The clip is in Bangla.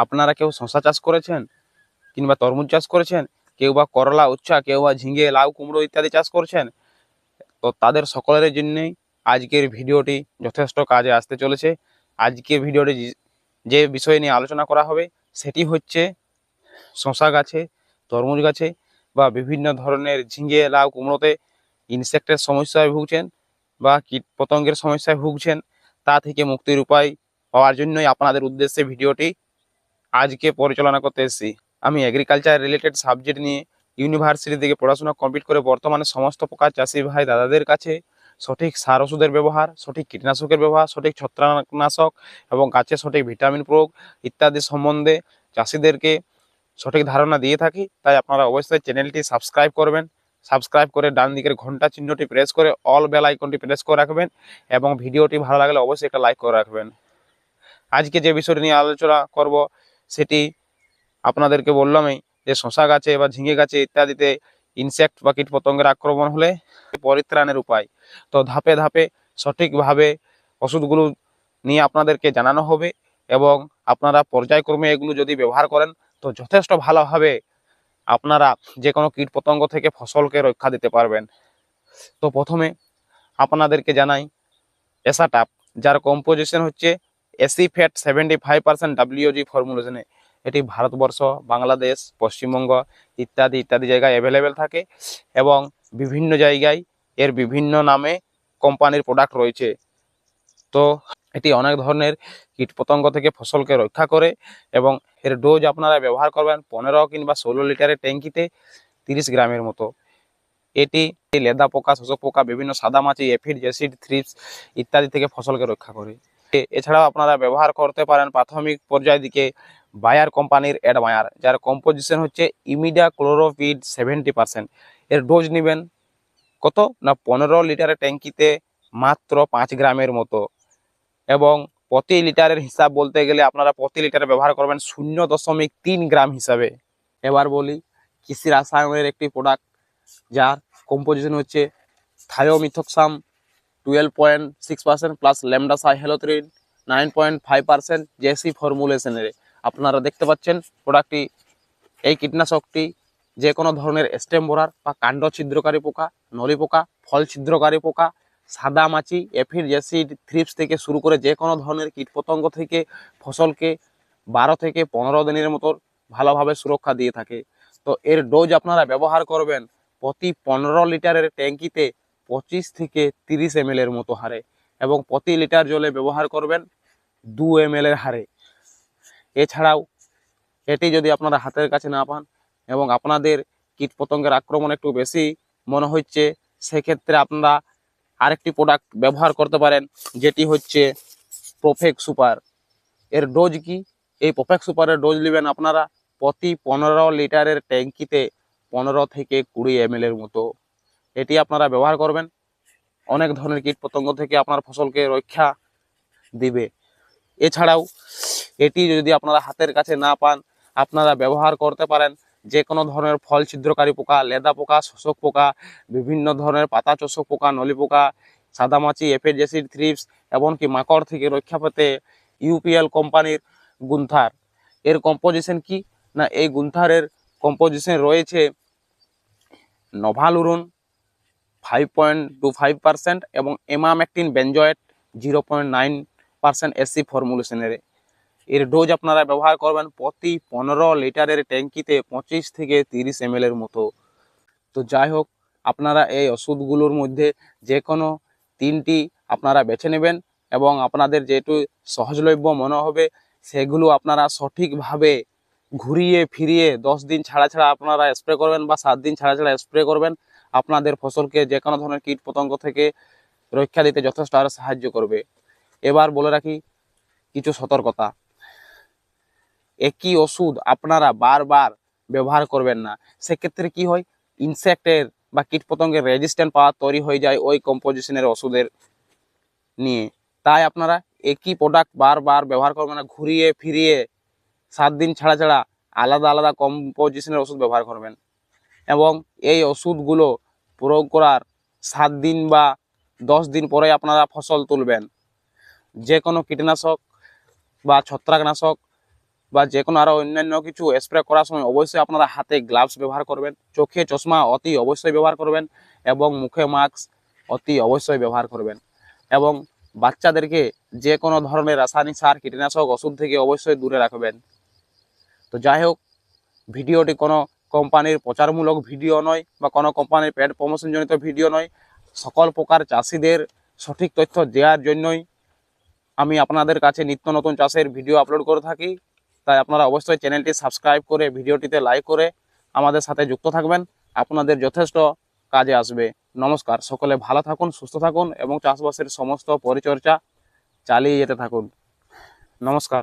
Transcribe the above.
আপনারা কেউ শশা চাষ করেছেন? কিংবা তরমুজ চাষ করেছেন? কেউ বা করলা, উচ্ছা, কেউ বা ঝিঙে, লাউ, কুমড়ো ইত্যাদি চাষ করছেন? তো তাদের সকলের জন্যই আজকের ভিডিওটি যথেষ্ট কাজে আসতে চলেছে। আজকের ভিডিওটি যে- বিষয় নিয়ে আলোচনা করা হবে, সেটি হচ্ছে শশা গাছে, তরমুজ গাছে বা বিভিন্ন ধরনের ঝিঙে, লাউ, কুমড়োতে ইনসেক্টের সমস্যায় ভুগছেন বা কীট পতঙ্গের সমস্যায় ভুগছেন, তা থেকে মুক্তির উপায় পাওয়ার জন্যই আপনাদের উদ্দেশ্যে ভিডিওটি আজকে পরিচালনা করতে এসেছি। আমি এগ্রিকালচার রিলেটেড সাবজেক্ট নিয়ে ইউনিভার্সিটি থেকে পড়াশোনা কমপ্লিট করে বর্তমানে সমস্ত প্রকার চাষি ভাই দাদাদের কাছে সঠিক সার ওষুধের ব্যবহার, সঠিক কীটনাশকের ব্যবহার, সঠিক ছত্রাকনাশক এবং গাছের সঠিক ভিটামিন প্রয়োগ ইত্যাদি সম্বন্ধে চাষিদেরকে সঠিক ধারণা দিয়ে থাকি। তাই আপনারা অবশ্যই চ্যানেলটি সাবস্ক্রাইব করবেন। সাবস্ক্রাইব করে ডান দিকের ঘণ্টা চিহ্নটি প্রেস করে অল বেল আইকনটি প্রেস করে রাখবেন এবং ভিডিওটি ভালো লাগলে অবশ্যই একটা লাইক করে রাখবেন। আজকে যে বিষয়টি নিয়ে আলোচনা করব সেটি আপনাদেরকে বললামই যে শশা গাছে বা ঝিঙে গাছে ইত্যাদিতে ইনসেক্ট বা কীটপতঙ্গের আক্রমণ হলে পরিত্রাণের উপায়। তো ধাপে ধাপে সঠিকভাবে ওষুধগুলো নিয়ে আপনাদেরকে জানানো হবে এবং আপনারা পর্যায়ক্রমে এগুলো যদি ব্যবহার করেন, তো যথেষ্ট ভালোভাবে আপনারা যে কোনো কীটপতঙ্গ থেকে ফসলকে রক্ষা দিতে পারবেন। তো প্রথমে আপনাদেরকে জানাই এসাটাপ, যার কম্পোজিশন হচ্ছে acephate seventy five percent WG ফর্মুলেশনে এটি ভারতবর্ষ, বাংলাদেশ, পশ্চিমবঙ্গ ইত্যাদি ইত্যাদি জায়গায় অ্যাভেলেবেল থাকে এবং বিভিন্ন জায়গায় এর বিভিন্ন নামে কোম্পানির প্রোডাক্ট রয়েছে। তো এটি অনেক ধরনের কীটপতঙ্গ থেকে ফসলকে রক্ষা করে এবং এর ডোজ আপনারা ব্যবহার করবেন পনেরো কিংবা ষোলো লিটারের ট্যাঙ্কিতে তিরিশ গ্রামের মতো। এটি লেদা পোকা, শোষক পোকা, বিভিন্ন সাদা মাছি, এফিড জেসিড থ্রিপস ইত্যাদি থেকে ফসলকে রক্ষা করে। এছাড়াও আপনারা ব্যবহার করতে পারেন প্রাথমিক পর্যায়ের দিকে বায়ার কোম্পানির অ্যাডমায়ার, যার কম্পোজিশন হচ্ছে ইমিডা ক্লোরোফিড সেভেন্টি পার্সেন্ট। এর ডোজ নেবেন কত? না, পনেরো লিটারের ট্যাঙ্কিতে মাত্র পাঁচ গ্রামের মতো। এবং প্রতি লিটারের হিসাব বলতে গেলে আপনারা প্রতি লিটারে ব্যবহার করবেন শূন্য দশমিক তিন গ্রাম হিসাবে। এবার বলি, কৃষি রাসায়নের একটি প্রোডাক্ট যার কম্পোজিশন হচ্ছে thiamethoxam twelve point six percent plus lambdacyhalothrin nine point five percent JC ফর্মুলেশনের আপনারা দেখতে পাচ্ছেন প্রোডাক্টটি এই কীটনাশকটি যে কোনো ধরনের স্টেম বোরার বা কাণ্ড ছিদ্রকারী পোকা, নলি পোকা, ফল ছিদ্রকারী পোকা, সাদা মাছি এফিড জেসিড, থ্রিপস থেকে শুরু করে যে কোনো ধরনের কীটপতঙ্গ থেকে ফসলকে বারো থেকে পনেরো দিনের মতো ভালোভাবে সুরক্ষা দিয়ে থাকে। তো এর ডোজ আপনারা ব্যবহার করবেন প্রতি পনেরো লিটারের ট্যাঙ্কিতে পঁচিশ থেকে তিরিশ এম এর মতো হারে এবং প্রতি লিটার জলে ব্যবহার করবেন দু এম এর হারে। এছাড়াও এটি যদি আপনারা হাতের কাছে না পান এবং আপনাদের কীটপতঙ্গের আক্রমণ একটু বেশি মনে হচ্ছে, সেক্ষেত্রে আপনারা আরেকটি প্রোডাক্ট ব্যবহার করতে পারেন, যেটি হচ্ছে প্রোফেক সুপার এর ডোজ কি? এই প্রোফেক সুপারের ডোজ নেবেন আপনারা প্রতি পনেরো লিটারের ট্যাঙ্কিতে পনেরো থেকে কুড়ি এম এর মতো। এটি আপনারা ব্যবহার করবেন। অনেক ধরনের কীটপতঙ্গ থেকে আপনার ফসলকে রক্ষা দিবে। এছাড়াও, এটি যদি আপনারা হাতের কাছে না পান, আপনারা ব্যবহার করতে পারেন যে কোনো ধরনের ফল, ছিদ্রকারী পোকা, লেদা পোকা, শোষক পোকা, বিভিন্ন ধরনের পাতা চোষক পোকা, নলি পোকা, সাদামাছি এফেড জেসিড থ্রিপস, এমনকি মাকড় থেকে রক্ষা পেতে ইউপিএল কোম্পানির গুন্থার। এর কম্পোজিশন কি? না, এই গুন্থারের কম্পোজিশন রয়েছে novaluron five point two five percent এবং emamectin benzoate zero point nine percent SC ফর্মুলেশনের এর ডোজ আপনারা ব্যবহার করবেন প্রতি পনেরো লিটারের ট্যাঙ্কিতে পঁচিশ থেকে তিরিশ এম এর মতো। তো যাই হোক, আপনারা এই ওষুধগুলোর মধ্যে যে কোনো তিনটি আপনারা বেছে নেবেন এবং আপনাদের যেটু সহজলভ্য মনে হবে, সেগুলো আপনারা সঠিকভাবে ঘুরিয়ে ফিরিয়ে দশ দিন ছাড়া ছাড়া আপনারা স্প্রে করবেন বা সাত দিন ছাড়া ছাড়া স্প্রে করবেন। আপনাদের ফসলকে যে কোনো ধরনের কীট পতঙ্গ থেকে রক্ষা দিতে যথেষ্ট আরও সাহায্য করবে। এবার বলে রাখি কিছু সতর্কতা। একই ওষুধ আপনারা বারবার ব্যবহার করবেন না। সেক্ষেত্রে কি হয়? ইনসেক্টের বা কীটপতঙ্গের রেজিস্ট্যান্ট পাওয়ার তৈরি হয়ে যায় ওই কম্পোজিশনের ওষুধের নিয়ে। তাই আপনারা একই প্রোডাক্ট বারবার ব্যবহার করবেন না, ঘুরিয়ে ফিরিয়ে সাত দিন ছাড়া ছাড়া আলাদা আলাদা কম্পোজিশনের ওষুধ ব্যবহার করবেন। এবং এই ওষুধগুলো প্রয়োগ করার সাত দিন বা দশ দিন পরে আপনারা ফসল তুলবেন। যে কোনো কীটনাশক বা ছত্রাকনাশক বা যে কোনো আরও অন্যান্য কিছু স্প্রে করার সময় অবশ্যই আপনারা হাতে গ্লাভস ব্যবহার করবেন, চোখে চশমা অতি অবশ্যই ব্যবহার করবেন এবং মুখে মাস্ক অতি অবশ্যই ব্যবহার করবেন এবং বাচ্চাদেরকে যে কোনো ধরনের রাসায়নিক সার, কীটনাশক, ওষুধ থেকে অবশ্যই দূরে রাখবেন। তো যাই হোক, ভিডিওটি কোনো কোম্পানির প্রচারমূলক ভিডিও নয় বা কোনো কোম্পানির প্যাড প্রমোশনজনিত ভিডিও নয়। সকল প্রকার চাষিদের সঠিক তথ্য দেওয়ার জন্যই আমি আপনাদের কাছে নিত্য নতুন চাষের ভিডিও আপলোড করে থাকি। তাই আপনারা অবশ্যই চ্যানেলটি সাবস্ক্রাইব করে ভিডিওটিতে লাইক করে আমাদের সাথে যুক্ত থাকবেন। আপনাদের যথেষ্ট কাজে আসবে। নমস্কার, সকলে ভালো থাকুন, সুস্থ থাকুন এবং চাষবাসের সমস্ত পরিচর্যা চালিয়ে যেতে থাকুন। নমস্কার।